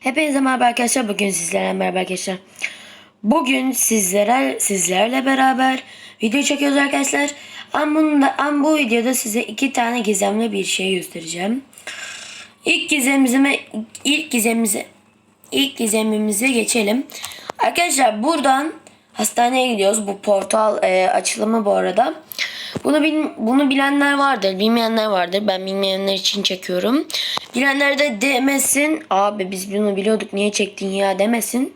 Hepinize merhaba arkadaşlar. Bugün sizlerle merhaba arkadaşlar. Bugün sizlere sizlerle beraber video çekiyoruz arkadaşlar. Ama, bunda, ama bu videoda size iki tane gizemli bir şey göstereceğim. İlk gizemimize ilk gizemimize ilk gizemimize geçelim. Arkadaşlar buradan hastaneye gidiyoruz. Bu portal e, açılımı bu arada. Bunu bil, bunu bilenler vardır, bilmeyenler vardır. Ben bilmeyenler için çekiyorum. Bilenler de demesin. Abi biz bunu biliyorduk niye çektin ya demesin.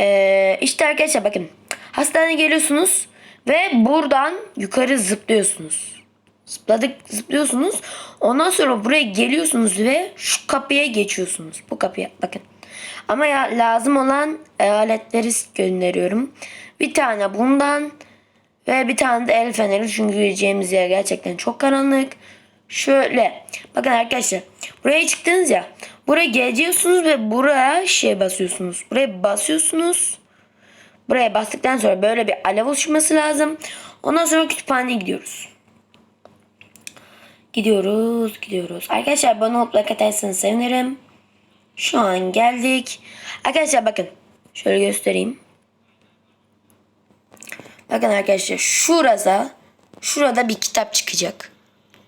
Ee, işte arkadaşlar bakın. Hastaneye geliyorsunuz ve buradan yukarı zıplıyorsunuz. Zıpladık zıplıyorsunuz. Ondan sonra buraya geliyorsunuz ve şu kapıya geçiyorsunuz. Bu kapıya bakın. Ama ya lazım olan aletleri gönderiyorum. Bir tane bundan ve bir tane de el feneri çünkü gireceğimiz yer gerçekten çok karanlık. Şöyle bakın arkadaşlar buraya çıktınız ya buraya geleceksiniz ve buraya şey basıyorsunuz. Buraya basıyorsunuz. Buraya bastıktan sonra böyle bir alev oluşması lazım. Ondan sonra kütüphaneye gidiyoruz. Gidiyoruz, gidiyoruz. Arkadaşlar bana olup like atarsanız sevinirim. Şu an geldik. Arkadaşlar bakın. Şöyle göstereyim. Bakın arkadaşlar şurada şurada bir kitap çıkacak.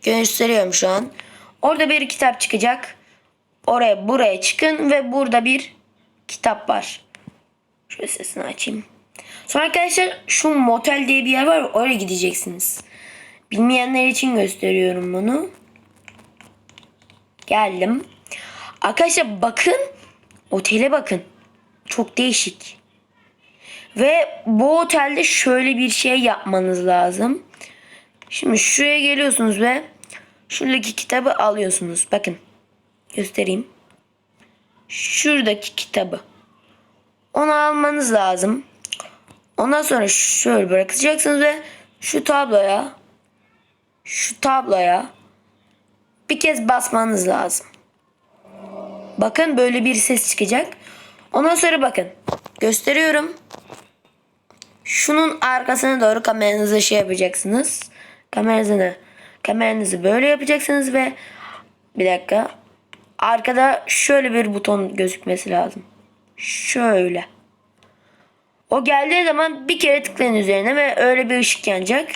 Gösteriyorum şu an. Orada bir kitap çıkacak. Oraya buraya çıkın ve burada bir kitap var. Şöyle sesini açayım. Sonra arkadaşlar şu motel diye bir yer var. Oraya gideceksiniz. Bilmeyenler için gösteriyorum bunu. Geldim. Arkadaşlar bakın. Otele bakın. Çok değişik. Ve bu otelde şöyle bir şey yapmanız lazım. Şimdi şuraya geliyorsunuz ve şuradaki kitabı alıyorsunuz. Bakın. Göstereyim. Şuradaki kitabı. Onu almanız lazım. Ondan sonra şöyle bırakacaksınız ve şu tabloya şu tabloya bir kez basmanız lazım. Bakın böyle bir ses çıkacak. Ondan sonra bakın. Gösteriyorum. Şunun arkasına doğru kameranızı şey yapacaksınız. Kameranızı kameranızı böyle yapacaksınız ve bir dakika. Arkada şöyle bir buton gözükmesi lazım. Şöyle. O geldiği zaman bir kere tıklayın üzerine ve öyle bir ışık yanacak.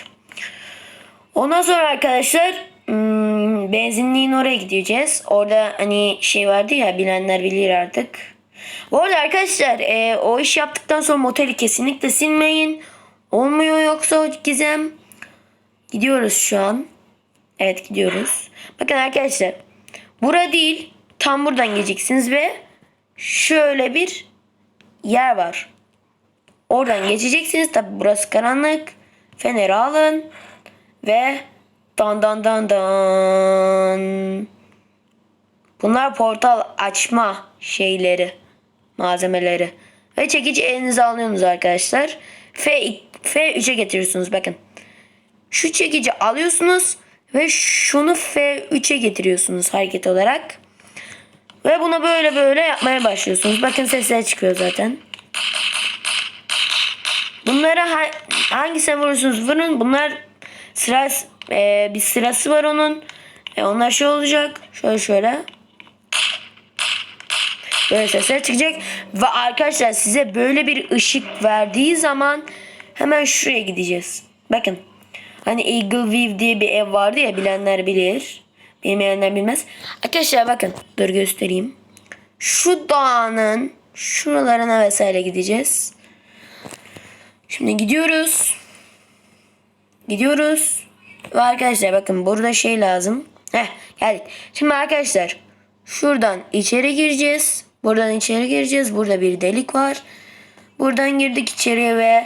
Ondan sonra arkadaşlar hmm, benzinliğin oraya gideceğiz. Orada hani şey vardı ya bilenler bilir artık. Bu arada arkadaşlar e, o iş yaptıktan sonra moteli kesinlikle silmeyin. Olmuyor yoksa gizem. Gidiyoruz şu an. Evet gidiyoruz. Bakın arkadaşlar. Bura değil. Tam buradan geçeceksiniz ve şöyle bir yer var. Oradan geçeceksiniz. Tabi burası karanlık. Feneri alın. Ve dan dan dan dan. Bunlar portal açma şeyleri. Malzemeleri. Ve çekici elinize alıyorsunuz arkadaşlar. F, F3'e getiriyorsunuz bakın. Şu çekici alıyorsunuz ve şunu F3'e getiriyorsunuz hareket olarak. Ve bunu böyle böyle yapmaya başlıyorsunuz. Bakın sesler çıkıyor zaten. Bunlara ha- hangisine vurursunuz vurun. Bunlar sıra e, bir sırası var onun. E, onlar şey olacak. Şöyle şöyle. Böyle sesler çıkacak. Ve arkadaşlar size böyle bir ışık verdiği zaman hemen şuraya gideceğiz. Bakın. Hani Eagle View diye bir ev vardı ya bilenler bilir. Bilmeyenler bilmez. Arkadaşlar bakın. Dur göstereyim. Şu dağının şuralarına vesaire gideceğiz. Şimdi gidiyoruz. Gidiyoruz. Ve arkadaşlar bakın burada şey lazım. Heh geldik. Şimdi arkadaşlar şuradan içeri gireceğiz. Buradan içeri gireceğiz. Burada bir delik var. Buradan girdik içeriye ve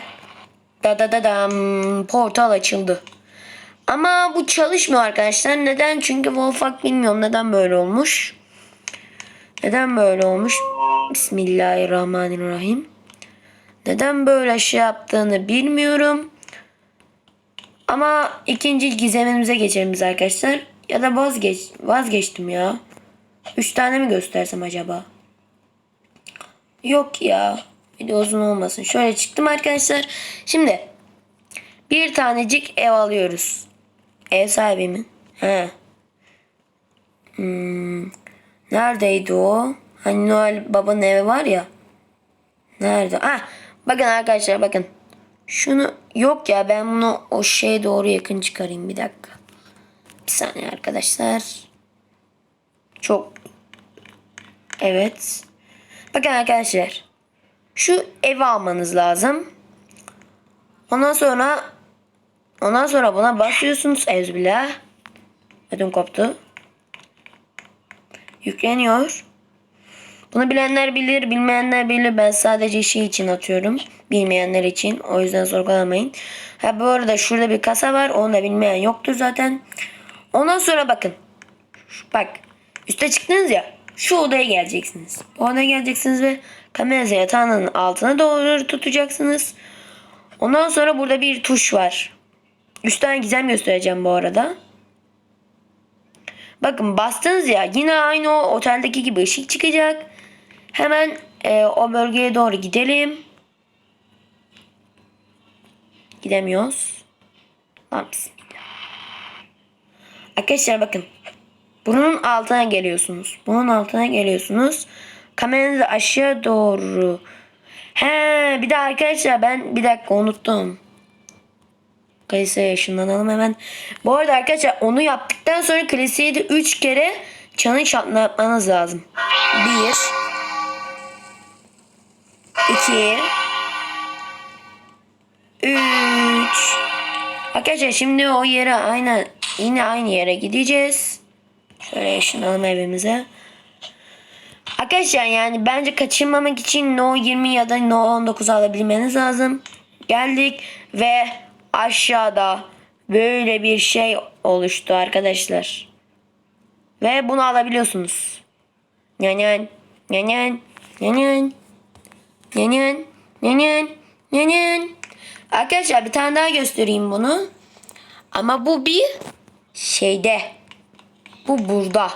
da da da dam portal açıldı. Ama bu çalışmıyor arkadaşlar. Neden? Çünkü Wolfak bilmiyorum neden böyle olmuş. Neden böyle olmuş? Bismillahirrahmanirrahim. Neden böyle şey yaptığını bilmiyorum. Ama ikinci gizemimize geçelim arkadaşlar. Ya da vazgeç vazgeçtim ya. Üç tane mi göstersem acaba? Yok ya. Video uzun olmasın. Şöyle çıktım arkadaşlar. Şimdi bir tanecik ev alıyoruz. Ev sahibi mi? He. Hmm. Neredeydi o? Hani Noel babanın evi var ya. Nerede? Ah bakın arkadaşlar bakın. Şunu yok ya ben bunu o şeye doğru yakın çıkarayım bir dakika. Bir saniye arkadaşlar. Çok Evet. Bakın arkadaşlar. Şu evi almanız lazım. Ondan sonra ondan sonra buna basıyorsunuz ezbillah. Ödüm koptu. Yükleniyor. Bunu bilenler bilir, bilmeyenler bilir. Ben sadece şey için atıyorum. Bilmeyenler için. O yüzden sorgulamayın. Ha bu arada şurada bir kasa var. Onu da bilmeyen yoktur zaten. Ondan sonra bakın. Bak. Üste çıktınız ya. Şu odaya geleceksiniz. Bu odaya geleceksiniz ve kameranızı yatağının altına doğru tutacaksınız. Ondan sonra burada bir tuş var. Üstten gizem göstereceğim bu arada. Bakın bastınız ya yine aynı o oteldeki gibi ışık çıkacak. Hemen e, o bölgeye doğru gidelim. Gidemiyoruz. Lan bismillah. Arkadaşlar bakın. Bunun altına geliyorsunuz. Bunun altına geliyorsunuz. Kameranızı aşağı doğru. He bir de arkadaşlar ben bir dakika unuttum. Klasiğe ışınlanalım hemen. Bu arada arkadaşlar onu yaptıktan sonra klasiğe de 3 kere çanı çatlatmanız lazım. 1 2 3 Arkadaşlar şimdi o yere aynen yine aynı yere gideceğiz. Şöyle ışınlanalım evimize. Arkadaşlar yani bence kaçırmamak için No 20 ya da No 19 alabilmeniz lazım. Geldik ve aşağıda böyle bir şey oluştu arkadaşlar. Ve bunu alabiliyorsunuz. Nenen, nenen, nenen, nenen, nenen, nenen. Arkadaşlar bir tane daha göstereyim bunu. Ama bu bir şeyde. Bu burada.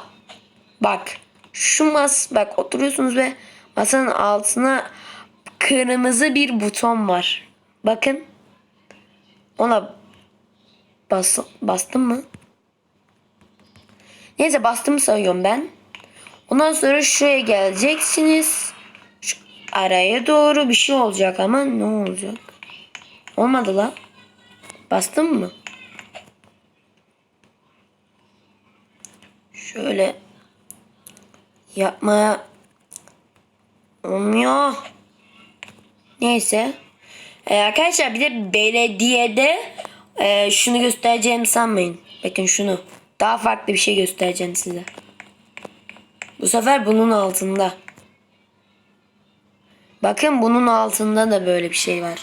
Bak şu mas bak oturuyorsunuz ve masanın altına kırmızı bir buton var. Bakın. Ona bas, bastım mı? Neyse bastım sayıyorum ben. Ondan sonra şuraya geleceksiniz. Şu araya doğru bir şey olacak ama ne olacak? Olmadı la. Bastım mı? Şöyle yapmaya olmuyor. Neyse. Ee, arkadaşlar bir de belediyede e, şunu göstereceğimi sanmayın. Bakın şunu. Daha farklı bir şey göstereceğim size. Bu sefer bunun altında. Bakın bunun altında da böyle bir şey var.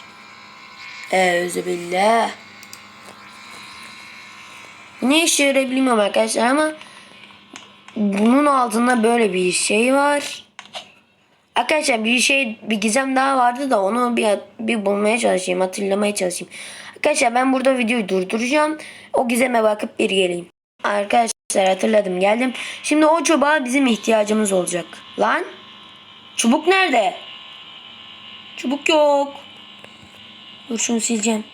Euzubillah. Bu ne işe yarar bilmiyorum arkadaşlar ama bunun altında böyle bir şey var. Arkadaşlar bir şey bir gizem daha vardı da onu bir, bir bulmaya çalışayım hatırlamaya çalışayım. Arkadaşlar ben burada videoyu durduracağım. O gizeme bakıp bir geleyim. Arkadaşlar hatırladım geldim. Şimdi o çubuğa bizim ihtiyacımız olacak. Lan çubuk nerede? Çubuk yok. Dur şunu sileceğim.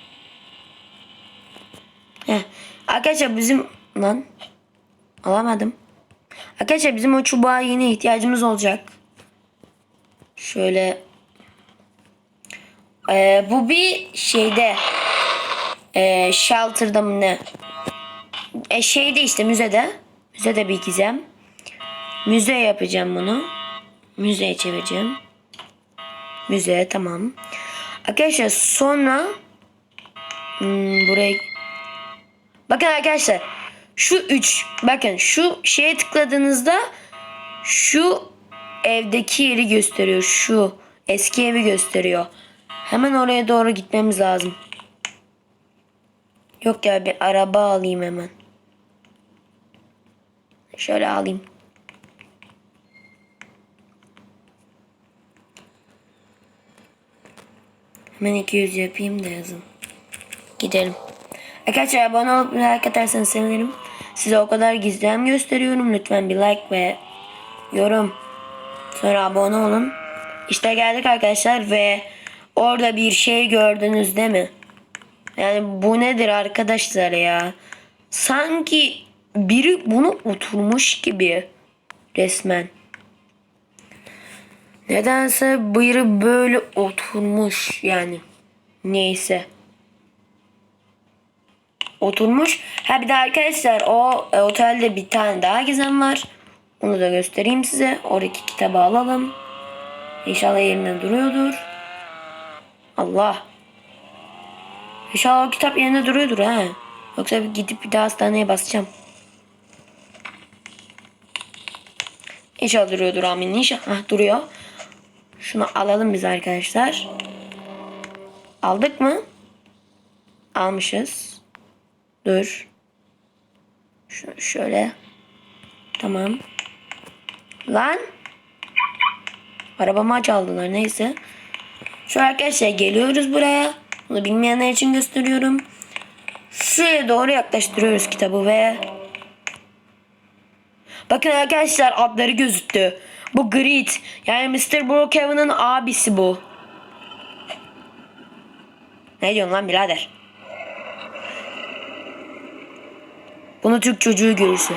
Heh. Arkadaşlar bizim lan alamadım. Arkadaşlar bizim o çubuğa yine ihtiyacımız olacak. Şöyle Ee, bu bir şeyde ee, shelter'da mı ne? E, şeyde işte müzede. Müzede bir gizem. Müze yapacağım bunu. Müzeye çevireceğim. Müze tamam. Arkadaşlar sonra hmm, buraya Bakın arkadaşlar şu 3 bakın şu şeye tıkladığınızda şu evdeki yeri gösteriyor. Şu eski evi gösteriyor. Hemen oraya doğru gitmemiz lazım. Yok ya bir araba alayım hemen. Şöyle alayım. Hemen 200 yapayım da yazın. Gidelim. Arkadaşlar abone olup like atarsanız sevinirim. Size o kadar gizlem gösteriyorum. Lütfen bir like ve yorum. Sonra abone olun. İşte geldik arkadaşlar ve orada bir şey gördünüz değil mi? Yani bu nedir arkadaşlar ya? Sanki biri bunu oturmuş gibi resmen. Nedense bıyırı böyle oturmuş yani. Neyse. Oturmuş. Ha bir de arkadaşlar o e, otelde bir tane daha gizem var. Onu da göstereyim size. Oradaki kitabı alalım. İnşallah yerinde duruyordur. Allah. İnşallah o kitap yerinde duruyordur ha. Yoksa bir gidip bir daha hastaneye basacağım. İnşallah duruyordur amin. İnşallah Hah, duruyor. Şunu alalım biz arkadaşlar. Aldık mı? Almışız. Dur. Şunu şöyle. Tamam. Lan. Arabamı çaldılar neyse. Şu arkadaşlar geliyoruz buraya. Bunu bilmeyenler için gösteriyorum. Şuraya doğru yaklaştırıyoruz kitabı ve Bakın arkadaşlar adları gözüktü. Bu Grit. Yani Mr. Brookhaven'ın abisi bu. Ne diyorsun lan birader? Bunu Türk çocuğu görürse.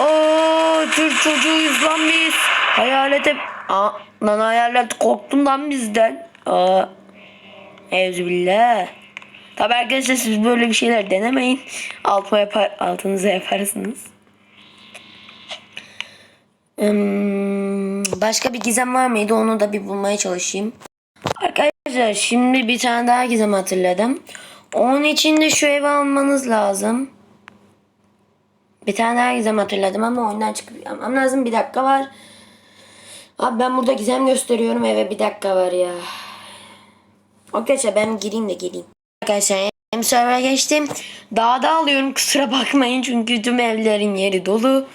Oo, Türk çocuğuyuz lan biz. Hayalete... Aa, lan hayalet korktun lan bizden. Aa. Evzubillah. Tabi arkadaşlar siz böyle bir şeyler denemeyin. Altıma yapar, altınıza yaparsınız. Hmm, başka bir gizem var mıydı? Onu da bir bulmaya çalışayım. Arkadaşlar şimdi bir tane daha gizem hatırladım. Onun için de şu evi almanız lazım. Bir tane daha gizem hatırladım ama oyundan çıkıp yapmam lazım. Bir dakika var. Abi ben burada gizem gösteriyorum eve bir dakika var ya. Arkadaşlar ben gireyim de geleyim. Arkadaşlar hem server geçtim. Dağda alıyorum kusura bakmayın çünkü tüm evlerin yeri dolu.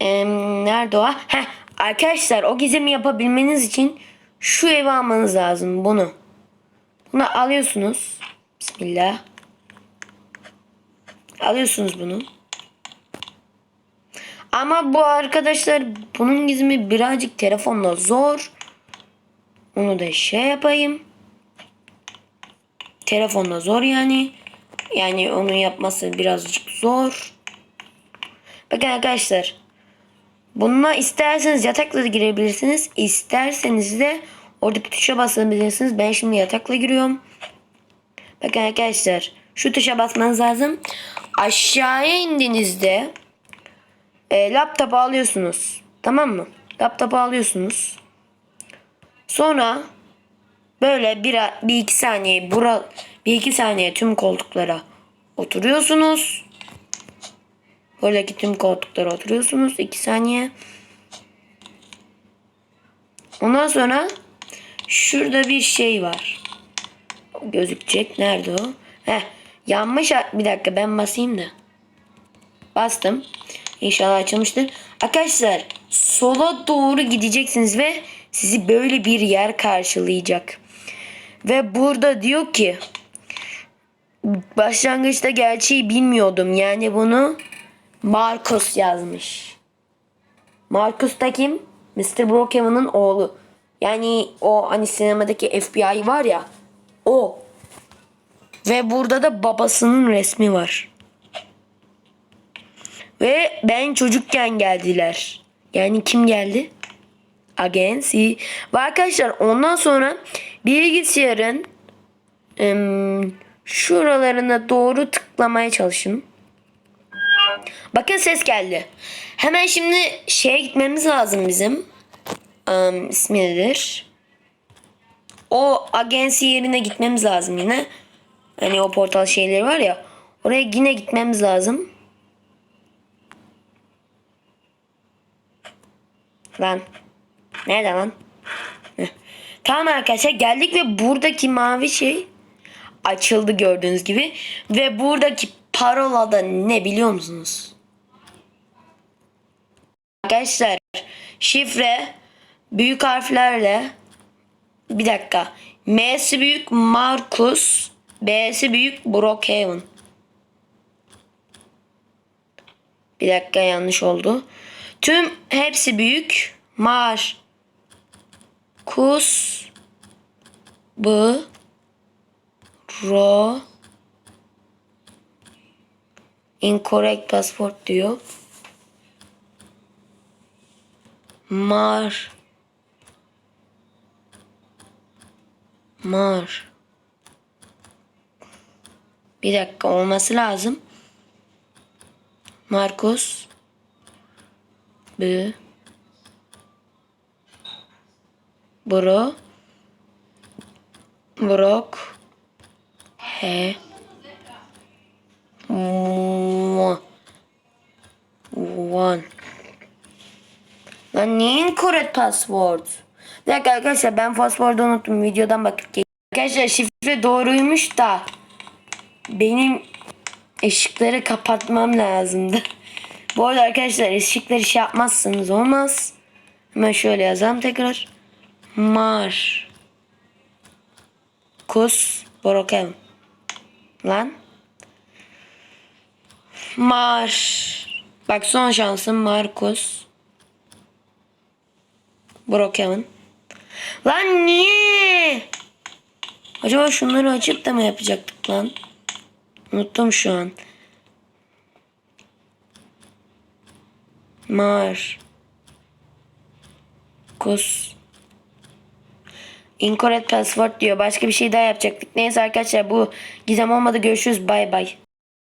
Ee, nerede o? Heh, arkadaşlar o gizemi yapabilmeniz için şu evi almanız lazım bunu. Bunu alıyorsunuz. Bismillah. Alıyorsunuz bunu. Ama bu arkadaşlar bunun gizemi birazcık telefonla zor. Onu da şey yapayım. Telefonla zor yani. Yani onu yapması birazcık zor. Bakın arkadaşlar. Bununla isterseniz yatakla da girebilirsiniz. İsterseniz de oradaki tuşa basabilirsiniz. Ben şimdi yatakla giriyorum. Bakın arkadaşlar. Şu tuşa basmanız lazım. Aşağıya indiğinizde e, laptopu alıyorsunuz. Tamam mı? Laptopu alıyorsunuz. Sonra böyle bir, bir iki saniye bura bir iki saniye tüm koltuklara oturuyorsunuz. Buradaki tüm koltuklara oturuyorsunuz. 2 saniye. Ondan sonra şurada bir şey var. Gözükecek. Nerede o? Heh. Yanmış. Bir dakika ben basayım da. Bastım. İnşallah açılmıştır. Arkadaşlar sola doğru gideceksiniz ve sizi böyle bir yer karşılayacak. Ve burada diyor ki başlangıçta gerçeği bilmiyordum. Yani bunu Marcus yazmış. Marcus da kim? Mr. Brookhaven'ın oğlu. Yani o hani sinemadaki FBI var ya. O. Ve burada da babasının resmi var. Ve ben çocukken geldiler. Yani kim geldi? Agency. Ve arkadaşlar ondan sonra bilgisayarın ım, şuralarına doğru tıklamaya çalışın. Bakın ses geldi. Hemen şimdi şeye gitmemiz lazım bizim. Um, ismi nedir? O agensi yerine gitmemiz lazım yine. Hani o portal şeyleri var ya. Oraya yine gitmemiz lazım. Lan. Nerede lan? Heh. Tamam arkadaşlar geldik ve buradaki mavi şey açıldı gördüğünüz gibi. Ve buradaki parola da ne biliyor musunuz? Arkadaşlar şifre büyük harflerle bir dakika. M'si büyük Marcus, B'si büyük Brookhaven. Bir dakika yanlış oldu. Tüm hepsi büyük. Mar Kus B Ro Incorrect passport diyor. Mar. Mar. Bir dakika olması lazım. Markus. B. Bro. Brok. Mo. One. Lan niye incorrect password? Bir dakika arkadaşlar ben password'u unuttum. Videodan bakıp gel- Arkadaşlar şifre doğruymuş da benim ışıkları kapatmam lazımdı. Bu arada arkadaşlar ışıkları şey yapmazsanız olmaz. Hemen şöyle yazalım tekrar. Mar. Kus. Broken. Lan. Mar. Bak son şansım Markus. Broken. Lan niye? Acaba şunları açıp da mı yapacaktık lan? Unuttum şu an. Mar. Kus. Incorrect password diyor. Başka bir şey daha yapacaktık. Neyse arkadaşlar bu gizem olmadı. Görüşürüz. Bay bay.